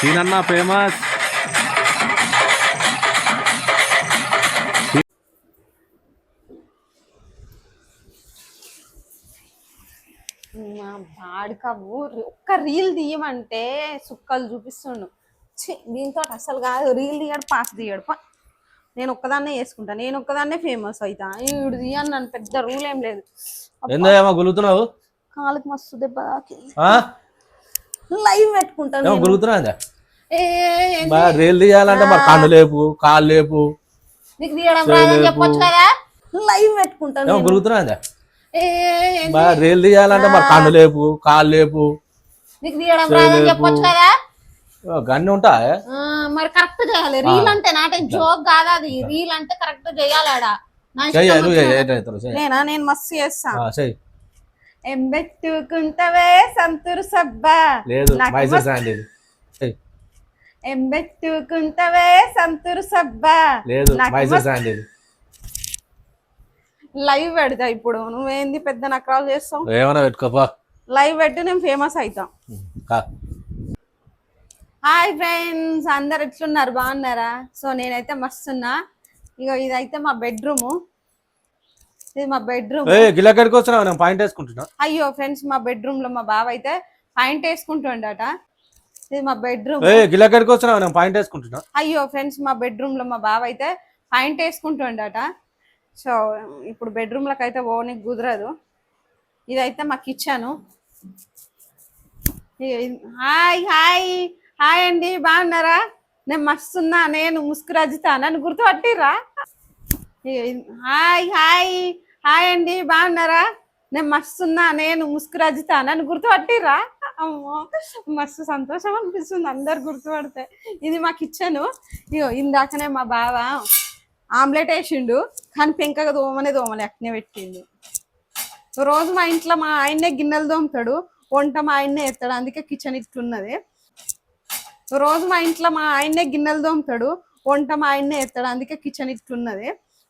సీనన్న famous. ఒక్క reel తీయమంటే సుక్కలు చూపిస్తుండు. దీంతో అసలు కాదు. రీల్ తీయడు పాస్ తీయడు. పా. నేను ఒక్కదాన్నే చేసుకుంటా. నేను ఒక్కదాన్నే ఫేమస్ అవుతా ఈడు తీయని నన్ను పెద్ద రూల్ ఏం లేదు. కాలుకి మస్తు దెబ్బ? లైవ్ పెట్టుకుంటాను ఏమో నేను. గులుగుతున్నావు ఏ, ఏంది? బాగా రీల్ తీయాలంటే మరి కన్ను లేపు కాళ్ళు లేపు. నీకు తీయడం రాదని చెప్పొచ్చు కదా? లైవ్ పెట్టుకుంటాను ఏమో నేను. గులుగుతున్నావు ఏ, ఏంది? బాగా రీల్ తీయాలంటే మరి కన్ను లేపు కాళ్ళు లేపు. నీకు తీయడం రాదని చెప్పొచ్చు కదా? గన్ని ఉంటా మరి కరెక్ట్ చేయాలి. రీల్ అంటే నాటే జోక్ కాదు అది. రీల్ అంటే కరెక్ట్. ఏటవుతావు చెయ్యి. నేనా? నేను మస్తు చేస్తా. ఆ, చెయ్యి. ఎంబెట్టుకుంటవే సంతూరు సబ్బా. లేదు మైసూర్ శాండిల్ ఎంబెట్టుకుంటవే సంతూరు సబ్బా. లేదు మైసూర్ శాండిల్ లైవ్ పెడతా ఇప్పుడు. నువ్వేంది పెద్ద నకరాలు చేస్తావు? ఏమైనా పెట్టుకోపా. లైవ్ పెట్టి నేను ఫేమస్ అవుతా కా. హాయ్ ఫ్రెండ్స్ అందరు ఎట్లున్నారు? బాగున్నారా? సో నేనైతే మస్తున్నా. ఇగో ఇదైతే మా బెడ్రూము. ఇది మా బెడ్రూమ్ వచ్చినావు నేను పాయింట్ వేసుకుంటున్నా. అయ్యో ఫ్రెండ్స్ మా బెడ్రూమ్లో మా బావ అయితే పాయింట్ వేసుకుంటుండట. ఇది మా బెడ్రూమ్ వచ్చినావు నేను పాయింట్ వేసుకుంటున్నా. అయ్యో ఫ్రెండ్స్ మా బెడ్రూమ్లో మా బావ అయితే పాయింట్ వేసుకుంటుండట. సో ఇప్పుడు బెడ్రూమ్లకు అయితే పోనీకి కుదరదు. ఇదైతే మా కిచెన్ హాయ్ హాయ్ హాయ్ అండి బాగున్నారా? నేను మస్తున్నా నేను ముసుకురజితా నన్ను గుర్తుపట్టిర్రా? Hi hi. హాయ్ అండి బాగున్నారా? నేను మస్తున్నా నేను ముసుకురజితా నన్ను గుర్తుపట్టిరా అమ్మో మస్తు సంతోషం అనిపిస్తుంది అందరు గుర్తుపడితే. ఇది మా కిచెన్. ఇగో ఇందాకనే మా బావ ఆమ్లెట్ వేసిండు కానీ పెంకగా దోమనే దోమలే అట్నే పెట్టిండు. రోజు మా ఇంట్లో మా ఆయన్నే గిన్నెలు దోముతాడు వంట మా ఆయన్నే ఎత్తాడు అందుకే కిచెన్ ఇట్లున్నది. రోజు మా ఇంట్లో మా ఆయన్నే గిన్నెలు దోముతాడు వంట మా ఆయన్నే ఎత్తాడు అందుకే కిచెన్ ఇట్లున్నది.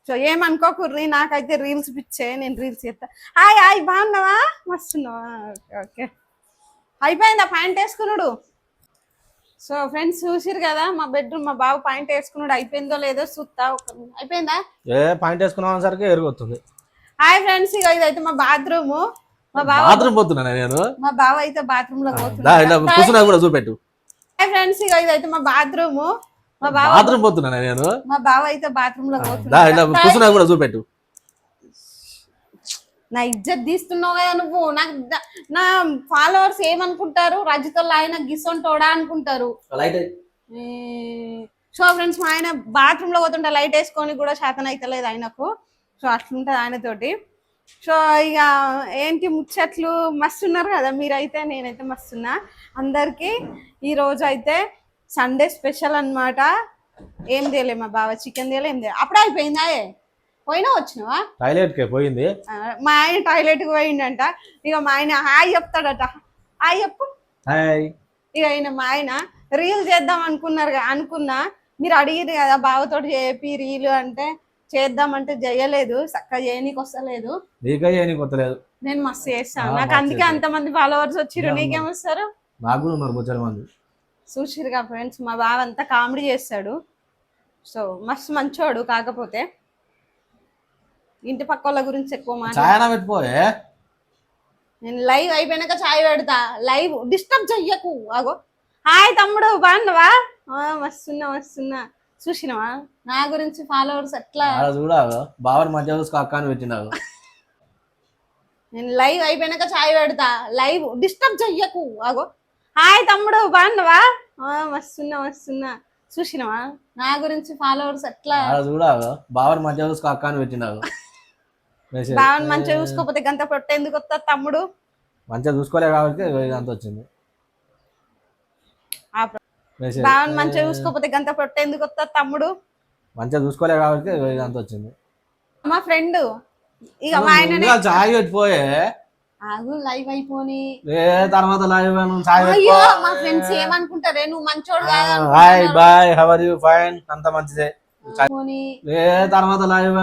సో ఏమనుకోకుర్రి నాకైతే రీల్స్ పిచ్చే నేను రీల్స్ చేస్తా హాయ్ హాయ్ బాగున్నావా? మస్తున్నావా? ఓకే. ఓకే అయిపోయిందా ప్యాంట్ వేసుకున్నాడు సో ఫ్రెండ్స్ చూసిరు కదా మా బెడ్రూమ్ మా బాబు పాయింట్ వేసుకున్నాడు అయిపోయిందో లేదో చూస్తా ఒక అయిపోయిందా? ఏ పాయింట్ వేసుకున్నావు సరికి ఎరుగుతుంది హాయ్ ఫ్రెండ్స్ ఇక ఇదైతే మా బాత్రూమ్. మా బావ బాత్రూమ్ పోతున్నా నేను? మా బావ అయితే బాత్రూమ్లో కూర్చున్నా కూడా చూపెట్టు. హాయ్ ఫ్రెండ్స్ ఇక ఇదైతే మా బాత్రూమ్. బాత్రూమ్ పోతున్నా నేను? మా బావ అయితే బాత్రూమ్లో కూర్చున్నా కూడా చూపెట్టు. నా ఇజ్జత్ తీస్తున్నావు కదా నువ్వు. నాకు నా ఫాలోవర్స్ ఏమనుకుంటారు? రజితల్లో ఆయన గిసొంటోడా అనుకుంటారు. సో ఫ్రెండ్స్ మా ఆయన బాత్రూమ్లో పోతుంటే లైట్ వేసుకొని కూడా శాతం అవుతలేదు ఆయనకు. సో అట్లుంటది ఆయనతోటి. సో ఇక ఏంటి ముచ్చట్లు? మస్తు ఉన్నారు కదా మీరైతే నేనైతే మస్తున్నా. అందరికీ ఈ రోజు అయితే సండే స్పెషల్ అన్నమాట. ఏం తేలే మా బావ చికెన్ తేలే ఏం తేలే. అప్పుడే అయిపోయిందా? పోయినా వచ్చినావా? టాయిలెట్ కే పోయింది మా ఆయన టాయిలెట్కి పోయిండంట. ఇక మా ఆయన హాయ్ చెప్తాడట. హాయ్ చెప్పు. హాయ్. ఇక ఆయన మా ఆయన రీల్ చేద్దాం అనుకున్నారు అనుకున్నా. మీరు అడిగిరు కదా బావతోటి చేపి రీల్ అంటే చేద్దామంటే చేయలేదు చక్కగా చేయనీకి వస్తలేదు. కొత్తలేదు నేను మస్తు చేస్తాను నాకు అందుకే. అంతమంది ఫాలోవర్స్ వచ్చిర్రు. యా, నీకేమొస్తారు? నాకు కూడా ఉన్నారు మంది చూసిరుగా ఫ్రెండ్స్ మా బావ అంతా కామెడీ చేస్తాడు. సో మస్తు మంచోడు కాకపోతే. ఇంటి పక్క వాళ్ళ గురించి ఎక్కువ మాట చాయనా పెట్టిపోయే నేను లైవ్ అయిపోయినాక చాయ్ పెడతా. లైవ్ డిస్టర్బ్ చెయ్యకు. ఆగో హాయ్ తమ్ముడు బాగున్నావా? ఆ, మస్తున్నా మస్తున్నా. చూసినావా? నా గురించి ఫాలోవర్స్ ఎట్లా? చూడాలి బావని మంచిగా చూసుకో అక్క అని పెట్టినావు నేను లైవ్ అయిపోయినాక చాయ్ పెడతా. లైవ్ డిస్టర్బ్ చెయ్యకు. ఆగో హాయ్ తమ్ముడు బాగున్నావా? ఆ, మస్తున్నా మస్తున్నా చూసినావా? నా గురించి ఫాలోవర్స్ ఎట్లా? చూడాలి. బావని మంచిగా చూసుకో అక్క అని పెట్టినావు. బావని మంచిగా చూసుకోకపోతే గంత పొట్ట ఎందుకు వస్తా తమ్ముడు? మంచిగా చూసుకోలే కాబట్టి ఇదంతా వచ్చింది. బావని మంచిగా చూసుకోకపోతే గంత పొట్ట ఎందుకు వస్తా తమ్ముడు? మంచిగా చూసుకోలే కాబట్టి ఇదంతా వచ్చింది. మా ఫ్రెండ్ ఇక మా ముందుగా చాయ్ పెట్టిపోయే ఆగు లైవ్ అయిపోని. ఏ తర్వాత లైవ్ అయ్యో మా ఫ్రెండ్స్ ఏమనుకుంటారే? నువ్వు మంచోడు కాదా hi bye how are you fine అంత మంచిదే. ఏ తర్వాత లైవ్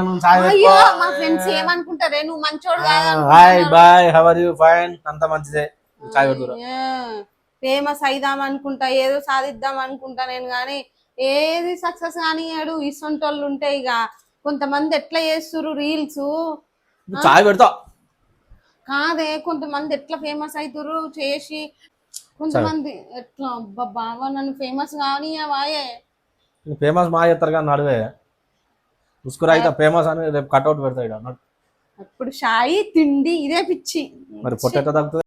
అయ్యో మా ఫ్రెండ్స్ ఏమనుకుంటారే? నువ్వు మంచోడు కాదా hi bye how are you fine అంత మంచిదే. చాయ్ ఫేమస్ అయిదాం అనుకుంటా ఏదో సాధిద్దాం అనుకుంటా నేను కానీ ఏది సక్సెస్ కానియాడు ఇసొంటోళ్ళు ఉంటే ఇక కొంతమంది ఎట్లా చేస్తుర్రు రీల్స్ చాయ్ పెడతా. కాదే కొంతమంది ఎట్లా ఫేమస్ అవుతుర్రు చేసి కొంతమంది ఎట్లా అబ్బా నన్ను ఫేమస్ కానియవాయే ఫేమస్ మా చేస్తారు కానీ నడువే. ముస్కురా అయితే ఫేమస్ అని రేపు కట్అవుట్ పెడతా ఈడ. అప్పుడు షాయి తిండి ఇదే పిచ్చి. మరి పొట్ట ఎట్లా తగ్గుతుంది?